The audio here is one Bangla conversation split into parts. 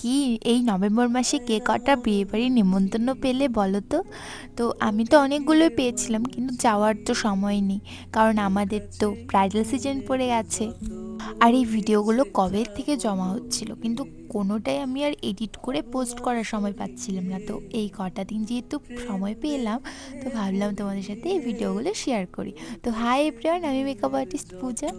কি? এই নভেম্বর মাসে কে কটা বিয়েবাড়ির নেমন্তন্ন পেলে বলো তো? তো আমি তো অনেকগুলোই পেয়েছিলাম, কিন্তু যাওয়ার তো সময় নেই, কারণ আমাদের তো ব্রাইডাল সিজন পড়ে গেছে। আর এই ভিডিওগুলো কবে থেকে জমা হচ্ছিল? কিন্তু কোনোটাই আমি আর এডিট করে পোস্ট করার সময় পাচ্ছিলাম না। তো এই কটা দিন যেহেতু সময় পেলাম, তো ভাবলাম তোমাদের সাথে এই ভিডিওগুলো শেয়ার করি। তো হাই এভরিওয়ান আমি মেকআপ আর্টিস্ট পূজা।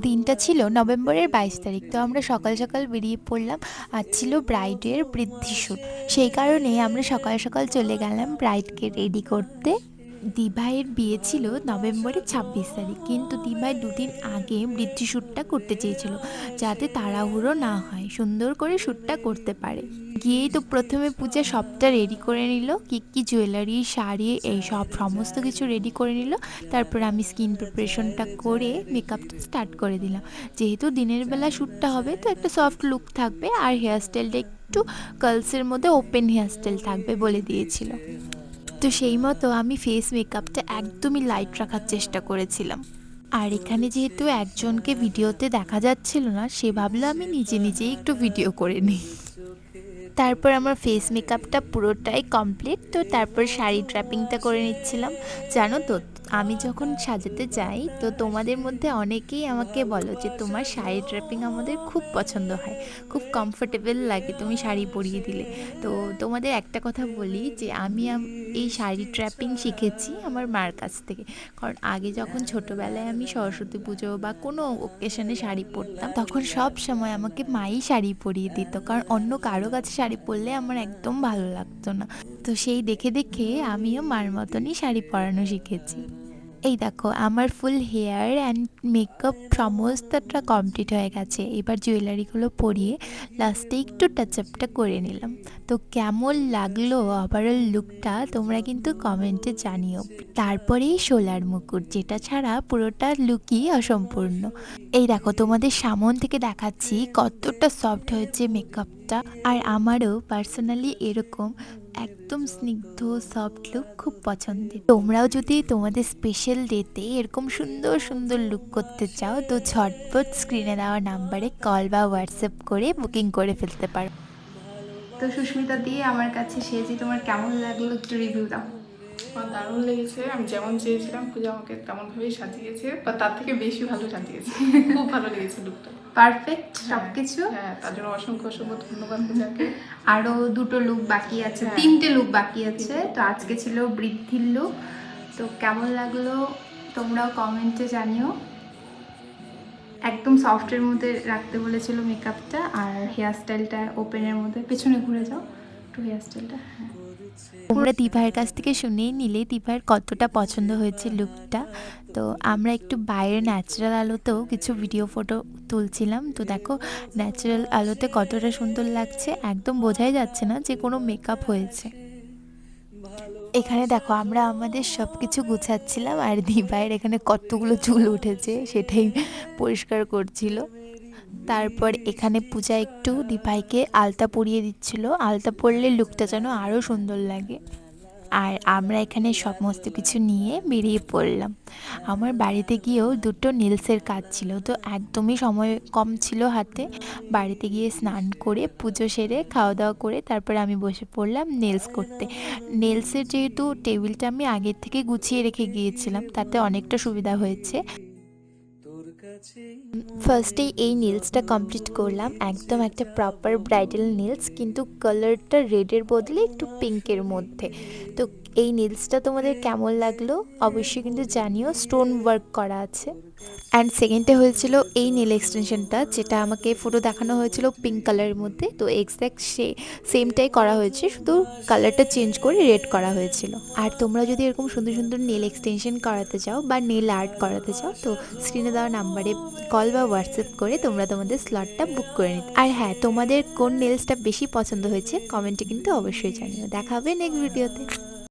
দিনটা ছিল নভেম্বরের বাইশ তারিখ। তো আমরা সকাল সকাল বেরিয়ে পড়লাম আর ছিল ব্রাইডের বৃদ্ধি শুট। সেই কারণে আমরা সকাল সকাল চলে গেলাম ব্রাইডকে রেডি করতে। দিভাইয়ের বিয়ে ছিল নভেম্বরের ছাব্বিশ তারিখ, কিন্তু দিভাই দুদিন আগে বৃদ্ধি শ্যুটটা করতে চেয়েছিল যাতে তাড়াহুড়ো না হয়, সুন্দর করে শ্যুটটা করতে পারে। গিয়েই তো প্রথমে পূজা সবটা রেডি করে নিল, কী কী জুয়েলারি শাড়ি, এই সব সমস্ত কিছু রেডি করে নিল। তারপর আমি স্কিন প্রিপারেশনটা করে মেকআপটা স্টার্ট করে দিলাম। যেহেতু দিনের বেলা শ্যুটটা হবে, তো একটা সফট লুক থাকবে আর হেয়ারস্টাইলটা একটু কার্লসের মধ্যে ওপেন হেয়ারস্টাইল থাকবে বলে দিয়েছিল। তো সেই মতো আমি ফেস মেকআপটা একদমই লাইট রাখার চেষ্টা করেছিলাম। আর এখানে যেহেতু একজনকে ভিডিওতে দেখা যাচ্ছিল না, সে ভাবলো আমি নিজে নিজেই একটু ভিডিও করে নিই। তারপর আমার ফেস মেকআপটা পুরোটাই কমপ্লিট তো তারপর শাড়ি ড্র্যাপিংটা করে নিচ্ছিলাম। জানো তো আমি যখন সাজাতে যাই, তো তোমাদের মধ্যে অনেকেই আমাকে বলো যে তোমার শাড়ি ড্র্যাপিং আমাদের খুব পছন্দ হয়, খুব কমফোর্টেবল লাগে তুমি শাড়ি পরিয়ে দিলে। তো তোমাদের একটা কথা বলি যে আমি এই শাড়ি ট্র্যাপিং শিখেছি আমার মার কাছ থেকে। কারণ আগে যখন ছোটোবেলায় আমি সরস্বতী পুজো বা কোনো ওকেশনে শাড়ি পরতাম, তখন সব সময় আমাকে মাই শাড়ি পরিয়ে দিত। কারণ অন্য কারও কাছে শাড়ি পরলে আমার একদম ভালো লাগতো না। তো সেই দেখে দেখে আমিও মার মতনই শাড়ি পরানো শিখেছি। এই দেখো, আমার ফুল হেয়ার অ্যান্ড মেকআপ সমস্তটা কমপ্লিট হয়ে গেছে। এবার জুয়েলারিগুলো পরিয়ে লাস্টে একটু টাচ আপটা করে নিলাম। তো কেমন লাগল ওভারঅল লুকটা তোমরা কিন্তু কমেন্টে জানিও। তারপরেই সোলার মুকুট, যেটা ছাড়া পুরোটা লুকই অসম্পূর্ণ। এই দেখো, তোমাদের সামন থেকে দেখাচ্ছি কতটা সফট হয়েছে মেকআপটা আর আমারও পার্সোনালি এরকম একদম স্নিগ্ধ সফট লুক খুব পছন্দের। তোমরাও যদি তোমাদের স্পেশাল ডেতে এরকম সুন্দর সুন্দর লুক করতে চাও, তো ঝটপট স্ক্রিনে দেওয়া নাম্বারে কল বা হোয়াটসঅ্যাপ করে বুকিং করে ফেলতে পারো। তো সুস্মিতা দিয়ে আমার কাছে সে যে তোমার কেমন লাগল একটু রিভিউ দাও। আমার দারুণ লেগেছে। আমি যেমন চেয়েছিলাম পূজা আমাকে তেমনভাবেই সাজিয়েছে বা তার থেকে বেশি ভালো সাজিয়েছে। খুব ভালো লেগেছে লুকটা পারফেক্ট সবকিছু? হ্যাঁ তার জন্য অসংখ্য অসংখ্য ধন্যবাদ পূজাকে। আরও দুটো লুক বাকি আছে হ্যাঁ। তিনটে লুক বাকি আছে। তো আজকে ছিল বৃদ্ধির লুক তো কেমন লাগল? তোমরাও কমেন্টে জানিও। একদম সফটের মধ্যে রাখতে বলেছিল মেকআপটা আর হেয়ার স্টাইলটা ওপেনের মধ্যে। পেছনে ঘুরে যাও। হ্যাঁ। তোমরা দিভাইয়ের কাছ থেকে শুনেই নিলে দিভাইয়ের কতটা পছন্দ হয়েছে লুকটা তো আমরা একটু বাইরে ন্যাচারাল আলোতেও কিছু ভিডিও ফটো তুলছিলাম। তো দেখো ন্যাচারাল আলোতে কতটা সুন্দর লাগছে, একদম বোঝাই যাচ্ছে না যে কোনো মেকআপ হয়েছে। এখানে দেখো, আমরা আমাদের সব কিছু গুছাচ্ছিলাম আর দিভাইয়ের এখানে কতগুলো চুল উঠেছে সেটাই পরিষ্কার করছিল। তারপর এখানে পূজা একটু দিভাইকে আলতা পরিয়ে দিচ্ছিল। আলতা পরলে লুকটা যেন আরও সুন্দর লাগে। আর আমরা এখানে সমস্ত কিছু নিয়ে বেরিয়ে পড়লাম। আমার বাড়িতে গিয়েও দুটো নেলসের কাজ ছিল, তো একদমই সময় কম ছিল হাতে। বাড়িতে গিয়ে স্নান করে, পুজো সেরে খাওয়া দাওয়া করে তারপরে আমি বসে পড়লাম নেলস করতে। নেলসের যেহেতু টেবিলটা আমি আগের থেকে গুছিয়ে রেখে গিয়েছিলাম, তাতে অনেকটা সুবিধা হয়েছে। ফার্স্টেই এই নেলসটা কমপ্লিট করলাম। একদম একটা প্রপার ব্রাইডাল নেলস কিন্তু কালারটা রেডের বদলে একটু পিঙ্কের মধ্যে। তো এই নেলসটা তোমাদের কেমন লাগল? অবশ্যই কিন্তু জানিও স্টোন ওয়ার্ক করা আছে। অ্যান্ড সেকেন্ডে হয়েছিল এই নেল এক্সটেনশনটা যেটা আমাকে ফটো দেখানো হয়েছিল পিঙ্ক কালারের মধ্যে। তো এক্স্যাক্ট সে সেমটাই করা হয়েছে, শুধু কালারটা চেঞ্জ করে রেড করা হয়েছিল। আর তোমরা যদি এরকম সুন্দর সুন্দর নেল এক্সটেনশন করাতে চাও বা নেল আর্ট করাতে চাও, তো স্ক্রিনে দেওয়া নাম্বারে কল বা হোয়াটসঅ্যাপ করে তোমরা তোমাদের স্লটটা বুক করে নিতে। আর হ্যাঁ তোমাদের কোন নেলসটা বেশি পছন্দ হয়েছে কমেন্টে কিন্তু অবশ্যই জানিও। দেখা হবে নেক্সট ভিডিওতে